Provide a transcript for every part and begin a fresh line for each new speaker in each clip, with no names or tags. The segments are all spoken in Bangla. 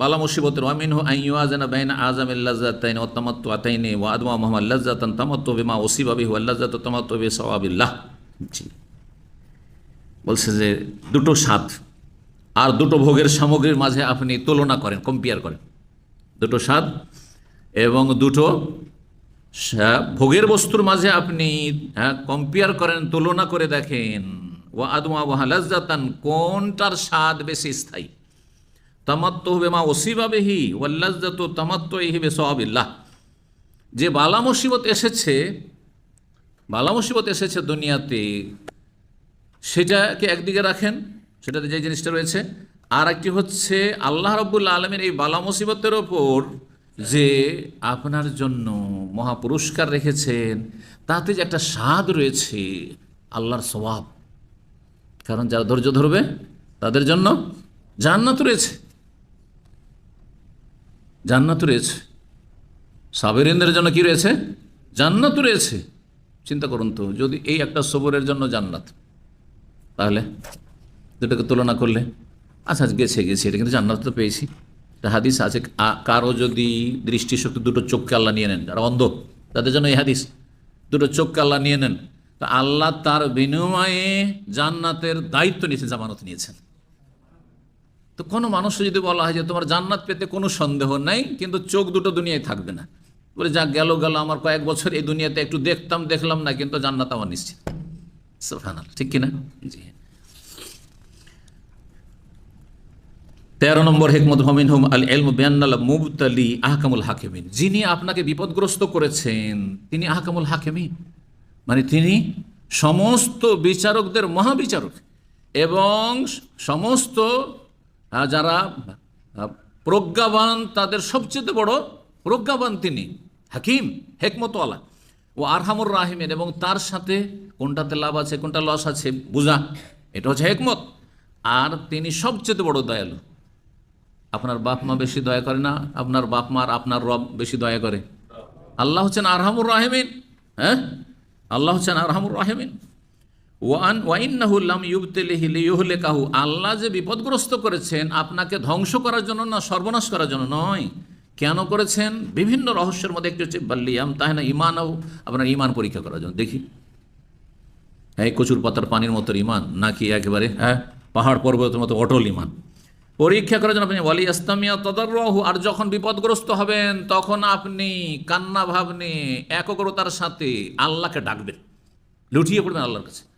বালা মুসিবতের ওয়ামিন হু আইয়াজানা বাইনা আজম আল্লাজাতাইন ও তামাত্তু আতাইনি ওয়া আদমা মোহাম্মদ লাজ্জাতান তামাত্তু বিমা ওসিবাবি হু আল্লাজাত তামাত্তু বি সওয়াবিল্লাহ। জি। বলছে যে দুটো স্বাদ আর দুটো ভোগের সামগ্রীর মাঝে আপনি তুলনা করেন কম্পেয়ার করেন। দুটো স্বাদ এবং দুটো ভোগের বস্তুর মাঝে আপনি কম্পেয়ার করেন, তুলনা করে দেখেন। ও আদমা ওয়াহালাজাতান কোনটার স্বাদ বেশি স্থায়ী? তামাত্ম হবে মা ওসিবাবেহি ওয়াল্লাজাত তামাত্ম হিবে সহাবিল্লাহ যে বালা মুসিবত এসেছে, বালা মুসিবত এসেছে দুনিয়াতে, সেটাকে একদিকে রাখেন, সেটাতে যে জিনিসটা রয়েছে আর একটি হচ্ছে আল্লাহ রব্বুল্লা আলমের এই বালা মুসিবতের ওপর যে আপনার জন্য মহা পুরস্কার রেখেছেন, তাতে যে একটা স্বাদ রয়েছে, আল্লাহর স্বভাব কারণ যারা ধৈর্য ধরবে, তাদের জন্য জান্নাত রয়েছে। জান্নাত রয়েছে। সাবেরিনদের জন্য কি রয়েছে? জান্নাত রয়েছে। চিন্তা করুন তো, যদি এই একটা সবরের জন্য জান্নাত, তাহলে দুটোকে তুলনা করলে আচ্ছা গেছে গেছে, এটা কিন্তু জান্নাত তো পেয়েছি। একটা হাদিস আছে কারও যদি দৃষ্টিশক্তি দুটো চোখকে আল্লাহ নিয়ে নেন, যারা অন্ধ, তাদের জন্য এই হাদিস, দুটো চোখকে আল্লাহ নিয়ে নেন। তা আল্লাহ তার বিনিময়ে জান্নাতের দায়িত্ব নিয়েছেন, জামানত নিয়েছেন। তো কোনো মানুষ যদি বলা হয় যে তোমার জান্নাত পেতে কোনো সন্দেহ নাই, কিন্তু চোখ দুটো দুনিয়ায় থাকবে না। বলে, যা গেল গেল, আমার কয়েক বছর এই দুনিয়াতে একটু দেখতাম, দেখলাম না, কিন্তু জান্নাত আমার নিশ্চিত। ঠিক কিনা? জি। তেরো নম্বর হেকমত হমিন হুম আল এলম বেয়ান্নাল মুবতালি আহকামুল হাকিমিন। যিনি আপনাকে বিপদগ্রস্ত করেছেন, তিনি আহকামুল হাকিমিন। মানে তিনি সমস্ত বিচারকদের মহাবিচারক এবং সমস্ত যারা প্রজ্ঞাবান তাদের সবচেয়ে বড় প্রজ্ঞাবান তিনি, হাকিম, হেকমতওয়ালা। ও আরহামুর রাহিমেন, এবং তার সাথে কোনটাতে লাভ আছে, কোনটা লস আছে, বুঝা। এটা হচ্ছে হেকমত। আর তিনি সবচেয়ে বড় দয়ালু। আপনার বাপ মা বেশি দয়া করে না? আপনার বাপ মার, আপনার রব বেশি দয়া করে? আল্লাহ হচ্ছেন আরহামুর রাহেমিন। হ্যাঁ? আল্লাহ হচ্ছেন আরহামুর রাহেমিন। ওয়ান ওয়াইন্নাহুল্লাম ইউবতেলিহি লিউহলে কাহু আল্লাহ যে বিপদগ্রস্ত করেছেন, আপনাকে ধ্বংস করার জন্য না, সর্বনাশ করার জন্য নয়। কেন করেছেন? বিভিন্ন রহস্যের মধ্যে একটি হচ্ছে বাল্লিয়াম তাই না ইমানও, আপনার ইমান পরীক্ষা করার জন্য। দেখি। হ্যাঁ কচুর পাতার পানির মতো ইমান, নাকি একেবারে হ্যাঁ? পাহাড় পর্বতের মতো অটল ইমান। পরীক্ষা করার জন্য আপনি, ওয়ালি ইসলামিয়া তদারহু আর যখন বিপদগ্রস্ত হবেন, তখন আপনি কান্না ভাব নিয়ে একগ্রতার সাথে আল্লাহকে ডাকবেন। লুটিয়ে পড়বেন আল্লাহর কাছে।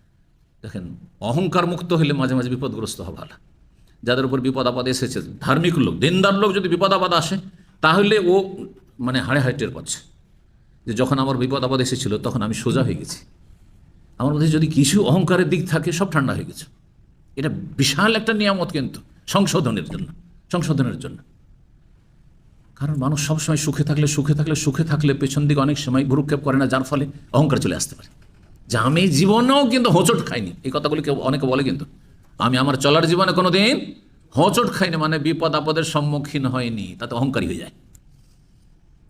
দেখেন, অহংকার মুক্ত হলে মাঝে মাঝে বিপদগ্রস্ত হওয়া ভালো। যাদের উপর বিপদ আপদ এসেছে, ধার্মিক লোক, দিনদার লোক যদি বিপদ আপদ আসে, তাহলে ও মানে হাড়ে হাড়ে টের পাচ্ছে। যে যখন আমার বিপদ আপদ এসেছিল, তখন আমি সোজা হয়ে গেছি। আমার মধ্যে যদি কিছু অহংকারের দিক থাকে, সব ঠান্ডা হয়ে গেছে। এটা বিশাল একটা নিয়ামত কিন্তু, সংশোধনের জন্য সংশোধনের জন্য। কারণ মানুষ সবসময় সুখে থাকলে সুখে থাকলে সুখে থাকলে, পেছন দিকে অনেক সময় ভুরুক্ষেপ করে না, যার ফলে অহংকার চলে আসতে পারে। যে আমি জীবনেও কিন্তু হোঁচট খাইনি। এই কথাগুলি কেউ, অনেকে বলে কিন্তু। আমি আমার চলার জীবনে কোনো দিন হোঁচট খাইনি মানে বিপদ আপদের সম্মুখীন হয়নি। তাতে অহংকারী হয়ে যায়।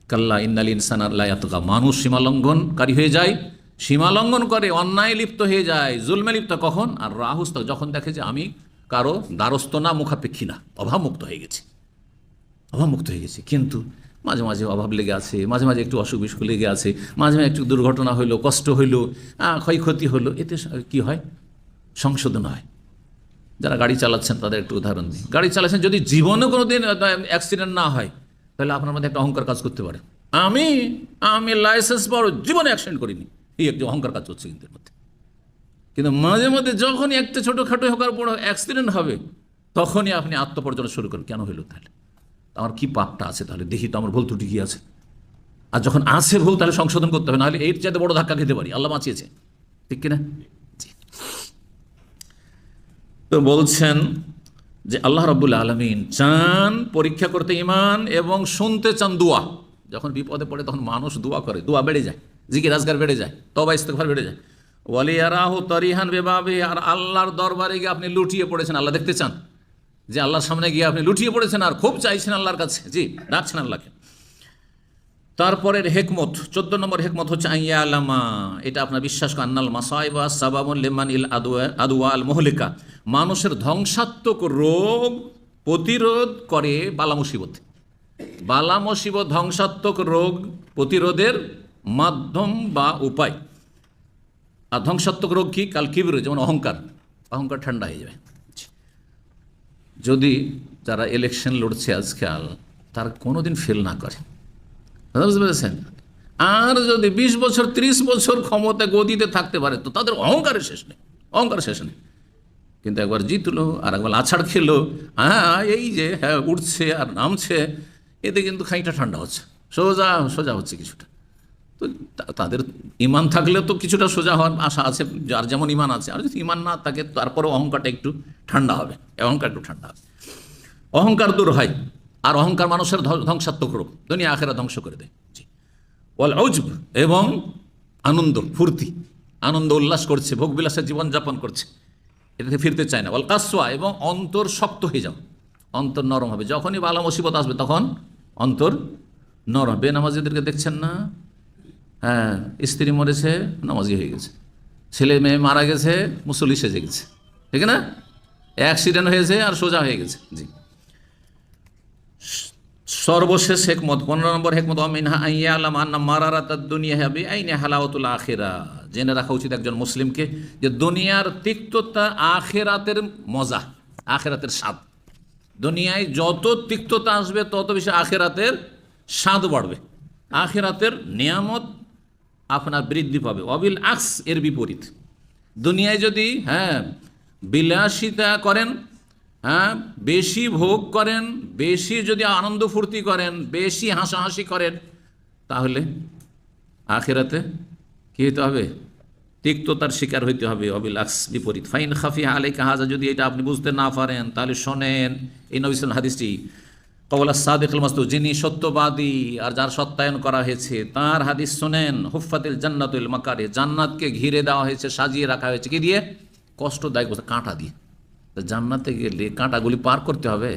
কাল্লা ইন্নাল ইনসান আল্লাহ এতকা মানুষ সীমালঙ্ঘনকারী হয়ে যায়। সীমালঙ্ঘন করে অন্যায় লিপ্ত হয়ে যায়। জুলমে লিপ্ত কখন? আর রাহুস তখন যখন দেখে যে আমি কারও দ্বারস্থ না, মুখাপেক্ষী না, অভাবমুক্ত হয়ে গেছি। অভাবমুক্ত হয়ে গেছি। কিন্তু মাঝে মাঝে অভাব লেগে আছে, মাঝে মাঝে একটু অসুখ বিসুখ লেগে আছে, মাঝে মাঝে একটু দুর্ঘটনা হইল, কষ্ট হইল ক্ষয়ক্ষতি হলো এতে কি হয়? সংশোধন হয়। যারা গাড়ি চালাচ্ছেন, তাদের একটু উদাহরণ দিই। গাড়ি চালাচ্ছেন, যদি জীবনে কোনো দিন অ্যাক্সিডেন্ট না হয়, তাহলে আপনার মধ্যে একটা অহংকার কাজ করতে পারে। আমি আমি লাইসেন্স পাওয়ার জীবনে অ্যাক্সিডেন্ট করিনি। এই একটি অহংকার কাজ করছে কিন্তু মধ্যে। কিন্তু মাঝে মধ্যে যখনই একটা ছোটোখাটো হোক আর বড় অ্যাক্সিডেন্ট হবে, তখনই আপনি আত্মপর্যনা শুরু করেন। কেন হইল তাহলে? আমার কি পাপটা আছে তাহলে? দেখি তো আমার ভুল ত্রুটি কি আছে। আর যখন আছে ভুল, তাহলে সংশোধন করতে হবে, নাহলে এর চাইতে বড় ধাক্কা খেতে পারি। আল্লাহ বাঁচিয়েছে। ঠিক কিনা? তো বলছেন যে আল্লাহ রাবুল আলমিন চান পরীক্ষা করতে ইমান এবং শুনতে চান দোয়া। যখন বিপদে পড়ে, তখন মানুষ দোয়া করে। দোয়া বেড়ে যায়, জিকির রাজগার বেড়ে যায় তবা ইস্তেফার বেড়ে যায়। ওয়ালিয়ারাহু তরিহান বেবাবে, আর আল্লাহর দরবারে গিয়ে আপনি লুটিয়ে পড়েছেন, আল্লাহ দেখতে চান। যে আল্লাহর সামনে গিয়ে আপনি লুটিয়ে পড়েছেন আর খুব চাইছেন আল্লাহর কাছে। জি, ডাকছেন আল্লাহকে। তারপরের হেকমত, চোদ্দ নম্বর হেকমত হচ্ছে আইয়া আলামা এটা আপনার বিশ্বাস আন্নাল মাসাইবা সাবামুল লেমান ইল আদুয়া আল মহলিকা। মানুষের ধ্বংসাত্মক রোগ প্রতিরোধ করে বালা মুসিবত। বালা মুসিবত, ধ্বংসাত্মক রোগ প্রতিরোধের মাধ্যম বা উপায়। আর ধ্বংসাত্মক রোগ কি? কাল কিবরে, যেমন অহংকার। অহংকার ঠান্ডা হয়ে যাবে। যদি যারা ইলেকশন লড়ছে আজকাল তার কোনোদিন ফেল না করে। বুঝতে পেরেছেন? আর যদি বিশ বছর, ত্রিশ বছর ক্ষমতা গদিতে থাকতে পারে, তো তাদের অহংকারের শেষ নেই অহংকার শেষ নেই। কিন্তু একবার জিতলো, আর একবার আছাড় খেলো হ্যাঁ এই যে হ্যাঁ উঠছে আর নামছে, এতে কিন্তু খানিকটা ঠান্ডা হচ্ছে। সোজা সোজা হচ্ছে কিছুটা। তাদের ইমান থাকলে তো কিছুটা সোজা হওয়ার আশা আছে, যার যেমন ইমান আছে। আর যদি ইমান না থাকে তারপরে অহংকারটা একটু ঠান্ডা হবে, অহংকার একটু ঠান্ডা হবে অহংকার দূর হয়, আর অহংকার মানুষের ধ্বং- ধ্বংসাত্মক রোগ দুনিয়া আখেরা ধ্বংস করে দেয়। জি। ওয়াল এবং আনন্দ, ফুর্তি, আনন্দ উল্লাস করছে ভোগ ভোগবিলাসের জীবনযাপন করছে। এটাতে ফিরতে চায় না। ওয়াল কাসওয়া এবং অন্তর শক্ত হয়ে যাও, অন্তর নরম হবে। যখনই বালা মুসিবত আসবে, তখন অন্তর নরম বেনামাজিদেরকে দেখছেন না? হ্যাঁ স্ত্রী মরেছে, নামাজি হয়ে গেছে। ছেলে মেয়ে মারা গেছে, মুসল্লি সেজে গেছে। ঠিক না? অ্যাক্সিডেন্ট হয়েছে আর সোজা হয়ে গেছে। জি। সর্বশেষ হেকমত, পনেরো নম্বর হেকমত আইনে হালাওয়াতুল আখেরা। জেনে রাখা উচিত একজন মুসলিমকে যে দুনিয়ার তিক্ততা আখেরাতের মজা, আখেরাতের স্বাদ। দুনিয়ায় যত তিক্ততা আসবে, তত বেশি আখেরাতের স্বাদ বাড়বে। আখেরাতের নিয়ামত আপনার বৃদ্ধি পাবে। অবিল আকস এর বিপরীত। দুনিয়ায় যদি হ্যাঁ বিলাসিতা করেন হ্যাঁ বেশি ভোগ করেন, বেশি যদি আনন্দ ফুর্তি করেন, বেশি হাসাহাসি করেন, তাহলে আখেরাতে কী হতে হবে? তিক্ততার শিকার হইতে হবে অবিলাক্স বিপরীত। ফাইন খাফি আলাই কাহাজা যদি এটা আপনি বুঝতে না পারেন, তাহলে শোনেন, এই নবিসান হাদিসটি কবলা সাদেকুল মাস্তু যিনি সত্যবাদী আর যার সত্যায়ন করা হয়েছে, তার হাদিস শোনেন হুফাতিল জান্নাতুল মাকারে জান্নাতকে ঘিরে দেওয়া হয়েছে, সাজিয়ে রাখা হয়েছে, কি দিয়ে? কষ্টদায়ক কাঁটা দিয়ে। জান্নাতে গেলে কাঁটাগুলি পার করতে হবে।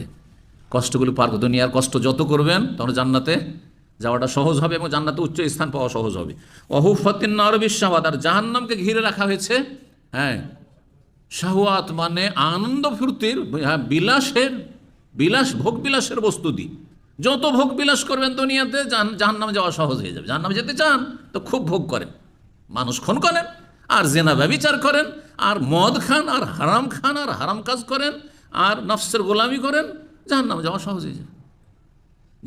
কষ্টগুলি পার করতে দুনিয়ার কষ্ট যত করবেন, তখন জান্নাতে যাওয়াটা সহজ হবে এবং জান্নাতে উচ্চ স্থান পাওয়া সহজ হবে। অহুফাতিন নরবিশ্বাবাদ আর জাহান্নামকে ঘিরে রাখা হয়েছে হ্যাঁ শাহওয়াত মানে আনন্দ ফুর্তির হ্যাঁ বিলাসের বিলাস, ভোগ বিলাসের বস্তু দি যত ভোগ বিলাস করবেন দুনিয়াতে জাহান নামে যাওয়া সহজ হয়ে যাবে। জাহান নামে যেতে চান, তো খুব ভোগ করেন। মানুষ খুন করেন, আর জেনা ব্যবিচার করেন, আর মদ খান, আর হারাম খান, আর হারাম কাজ করেন, আর নফসের গোলামি করেন জাহান নামে যাওয়া সহজ হয়ে যাবে।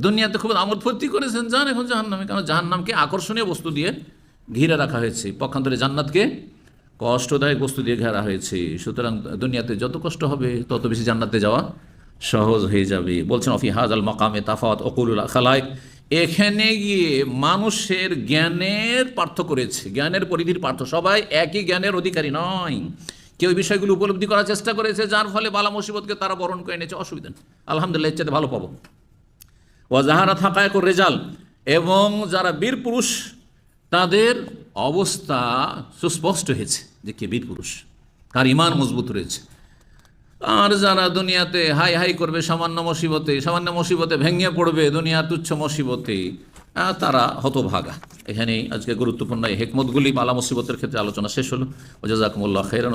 দুনিয়াতে খুব আমোদ ফুর্তি করেছেন, যান এখন জাহান্নামে। কারণ জাহান্নামকে আকর্ষণীয় বস্তু দিয়ে ঘিরে রাখা হয়েছে। পক্ষান্তরে জান্নাতকে কষ্টদায়ক বস্তু দিয়ে ঘেরা হয়েছে। সুতরাং দুনিয়াতে যত কষ্ট হবে, তত বেশি জান্নাতে যাওয়া সহজ হয়ে যাবে। বলছেন, অফি হাজ আল মকামে তাফাত অকুলুল খালায় এখানে গিয়ে মানুষের জ্ঞানের পার্থক্য রয়েছে। জ্ঞানের পরিধির পার্থক্য। সবাই একই জ্ঞানের অধিকারী নয়। কেউ বিষয়গুলো উপলব্ধি করার চেষ্টা করেছে, যার ফলে বালা মুসিবতকে তারা বরণ করে এনেছে অসুবিধা নেই। আলহামদুলিল্লাহ চাইতে ভালো পাবো। ওয়াজাহারা থাকায় রেজাল, এবং যারা বীর পুরুষ, তাদের অবস্থা সুস্পষ্ট হয়েছে যে কে বীর পুরুষ। কার ইমান মজবুত রয়েছে। আর যারা দুনিয়াতে হাই হাই করবে, সামান্য মসিবতে সামান্য মসিবতে ভেঙে পড়বে দুনিয়া তুচ্ছ মসিবতে তারা হতভাগা। এখানেই আজকে গুরুত্বপূর্ণ হেকমতগুলি মালা মুসিবতের ক্ষেত্রে আলোচনা শেষ হলো। ওজাজাকমুল্লাহ জাজাকুমুল্লাহ খেরান